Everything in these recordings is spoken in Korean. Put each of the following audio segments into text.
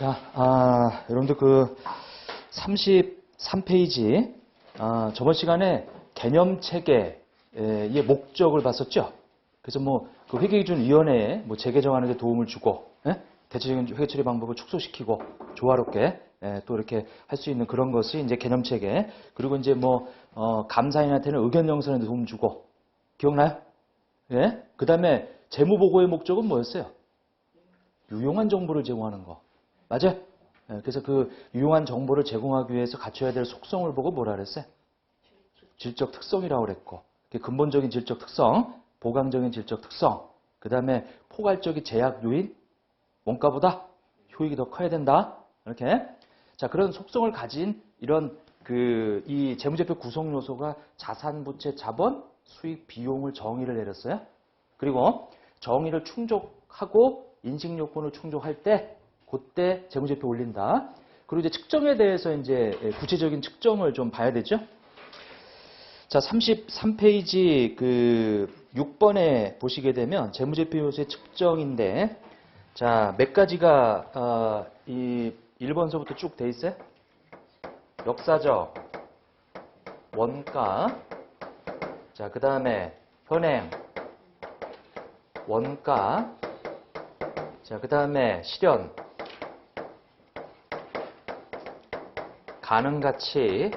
자, 아, 여러분들 그 33페이지, 아, 저번 시간에 개념 체계의 목적을 봤었죠? 그래서 뭐, 그 회계기준위원회에 뭐 재개정하는 데 도움을 주고, 예? 대체적인 회계 처리 방법을 축소시키고, 조화롭게, 예, 또 이렇게 할 수 있는 그런 것이 이제 개념 체계. 그리고 이제 뭐, 어, 감사인한테는 의견 영선에 도움 주고, 기억나요? 예? 그 다음에 재무보고의 목적은 뭐였어요? 유용한 정보를 제공하는 거. 맞아요? 예, 그래서 그 유용한 정보를 제공하기 위해서 갖춰야 될 속성을 보고 뭐라 그랬어요? 질적 특성이라고 그랬고. 근본적인 질적 특성, 보강적인 질적 특성, 그 다음에 포괄적인 제약 요인, 원가보다 효익이 더 커야 된다. 이렇게. 자, 그런 속성을 가진 이런 그 이 재무제표 구성 요소가 자산, 부채, 자본, 수익, 비용을 정의를 내렸어요. 그리고 정의를 충족하고 인식 요건을 충족할 때 그때 재무제표 올린다. 그리고 이제 측정에 대해서 이제 구체적인 측정을 좀 봐야 되죠. 자, 33페이지 그 6번에 보시게 되면 재무제표 요소의 측정인데 자, 몇 가지가 어, 이 1번서부터 쭉 돼 있어요? 역사적, 원가, 자, 그 다음에 현행, 원가, 자, 그 다음에 실현, 가능 가치,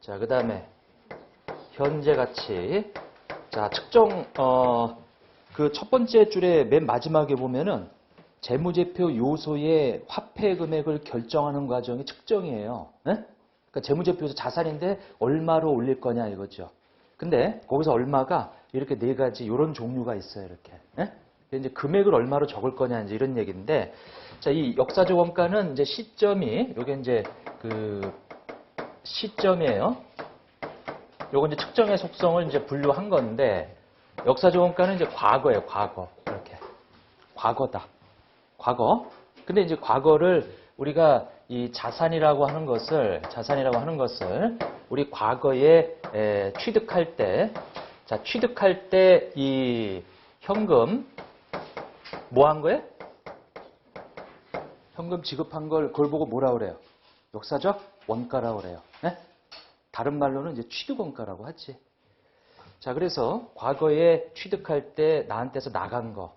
자, 그 다음에 현재 가치, 자, 측정, 어, 그 첫 번째 줄에 맨 마지막에 보면은 재무제표 요소의 화폐 금액을 결정하는 과정이 측정이에요. 네? 그러니까 재무제표에서 자산인데 얼마로 올릴 거냐 이거죠. 근데 거기서 얼마가 이렇게 네 가지 이런 종류가 있어요. 이렇게. 네? 이제 금액을 얼마로 적을 거냐 이제 이런 얘기인데 자, 이 역사적 원가는 이제 시점이 요게 이제 그 시점이에요. 요거 이제 측정의 속성을 이제 분류한 건데 역사적 원가는 이제 과거예요. 과거. 이렇게. 과거다. 과거. 근데 이제 과거를 우리가 이 자산이라고 하는 것을 자산이라고 하는 것을 우리 과거에 에, 취득할 때, 자 취득할 때 이 현금 뭐 한 거예요? 현금 지급한 걸 그걸 보고 뭐라 그래요? 역사적 원가라고 그래요. 네? 다른 말로는 이제 취득 원가라고 하지. 자 그래서 과거에 취득할 때 나한테서 나간 거,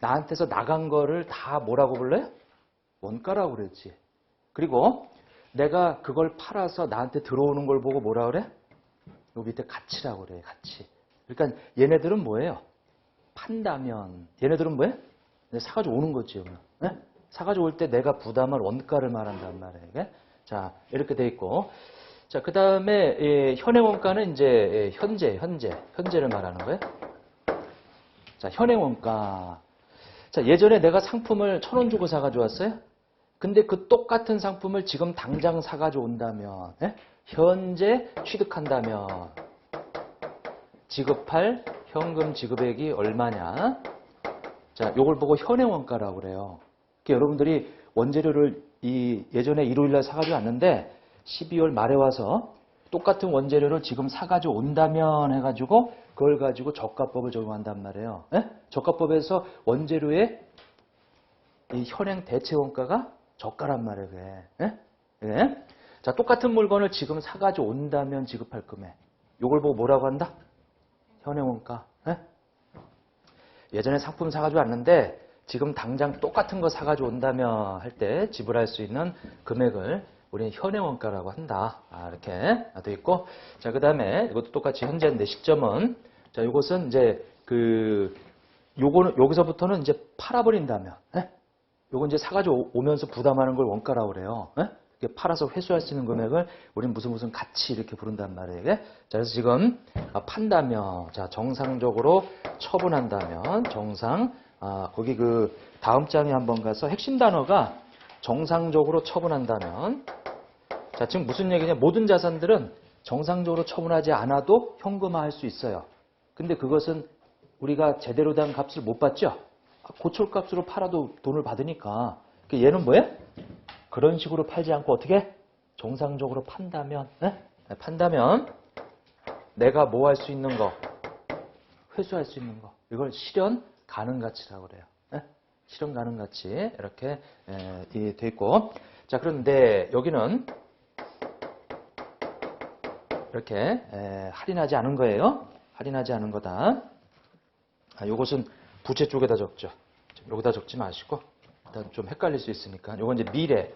나한테서 나간 거를 다 뭐라고 불러요? 원가라고 그랬지. 그리고 내가 그걸 팔아서 나한테 들어오는 걸 보고 뭐라 그래? 요 밑에 가치라고 그래, 가치. 그러니까 얘네들은 뭐예요? 판다면. 얘네들은 뭐예요? 사가지고 오는 거지, 네? 사가지고 올 때 내가 부담할 원가를 말한단 말이에요. 자, 이렇게 돼 있고. 자, 그 다음에 예, 현행 원가는 이제 예, 현재, 현재, 현재를 말하는 거예요. 자, 현행 원가. 자, 예전에 내가 상품을 천 원 주고 사가지고 왔어요? 근데 그 똑같은 상품을 지금 당장 사가지고 온다면, 예? 현재 취득한다면, 지급할 현금 지급액이 얼마냐? 자, 요걸 보고 현행 원가라고 그래요. 그러니까 여러분들이 원재료를 이 예전에 일요일 날 사가지고 왔는데 12월 말에 와서 똑같은 원재료를 지금 사가지고 온다면 해가지고 그걸 가지고 저가법을 적용한단 말이에요. 예? 저가법에서 원재료의 이 현행 대체 원가가 저가란 말이에요. 그게. 예? 예? 자, 똑같은 물건을 지금 사가지고 온다면 지급할 금액. 요걸 보고 뭐라고 한다? 현행 원가. 예? 예전에 상품 사가지고 왔는데 지금 당장 똑같은 거 사가지고 온다면 할때 지불할 수 있는 금액을 우리는 현행 원가라고 한다. 아, 이렇게 돼 있고. 자, 그 다음에 이것도 똑같이 현재인데 시점은 자, 이것은 이제 그 요거는 여기서부터는 이제 팔아버린다면 예? 요거 이제 사가지고 오면서 부담하는 걸 원가라고 그래요. 예? 팔아서 회수할 수 있는 금액을 우리는 무슨 무슨 가치 이렇게 부른단 말이에요. 자, 그래서 지금 판다면, 자, 정상적으로 처분한다면, 정상, 아, 거기 그 다음 장에 한번 가서 핵심 단어가 정상적으로 처분한다면, 자, 지금 무슨 얘기냐? 모든 자산들은 정상적으로 처분하지 않아도 현금화할 수 있어요. 근데 그것은 우리가 제대로 된 값을 못 받죠? 고철 값으로 팔아도 돈을 받으니까. 얘는 뭐예요? 그런 식으로 팔지 않고 어떻게? 정상적으로 판다면, 네? 판다면 내가 뭐 할 수 있는 거? 회수할 수 있는 거. 이걸 실현 가능 가치라고 그래요. 네? 실현 가능 가치 이렇게 에, 이돼 있고 자 그런데 여기는 이렇게 에, 할인하지 않은 거예요. 할인하지 않은 거다. 아, 요것은 부채 쪽에다 적죠. 좀 여기다 적지 마시고 일단 좀 헷갈릴 수 있으니까 요건 이제 미래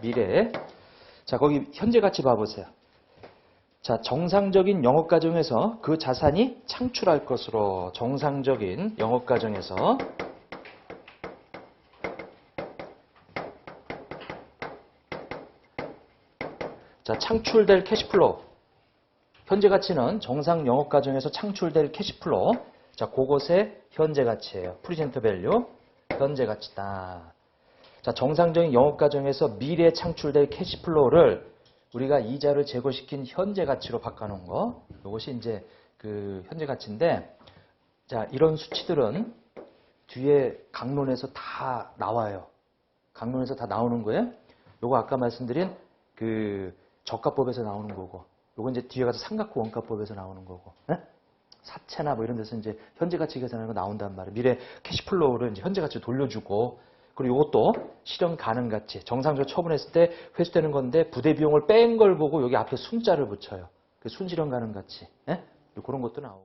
미래 자 거기 현재 가치 봐보세요. 자 정상적인 영업 과정에서 그 자산이 창출할 것으로 정상적인 영업 과정에서 자 창출될 캐시플로우 현재 가치는 정상 영업 과정에서 창출될 캐시플로우. 자, 그것의 현재 가치예요. 프리젠트 밸류. 현재 가치다. 자, 정상적인 영업 과정에서 미래에 창출될 캐시플로우를 우리가 이자를 제거시킨 현재 가치로 바꿔 놓은 거. 이것이 이제 그 현재 가치인데 자, 이런 수치들은 뒤에 강론에서 다 나와요. 강론에서 다 나오는 거예요. 요거 아까 말씀드린 그 저가법에서 나오는 거고 요건 이제 뒤에 가서 삼각구 원가법에서 나오는 거고, 예? 사채나 뭐 이런 데서 이제 현재 가치 계산하는 거 나온단 말이에요. 미래 캐시플로우를 이제 현재 가치 돌려주고, 그리고 이것도 실현 가능 가치, 정상적으로 처분했을 때 회수되는 건데 부대 비용을 뺀 걸 보고 여기 앞에 순자를 붙여요. 그 순실현 가능 가치, 예? 그런 것도 나오고.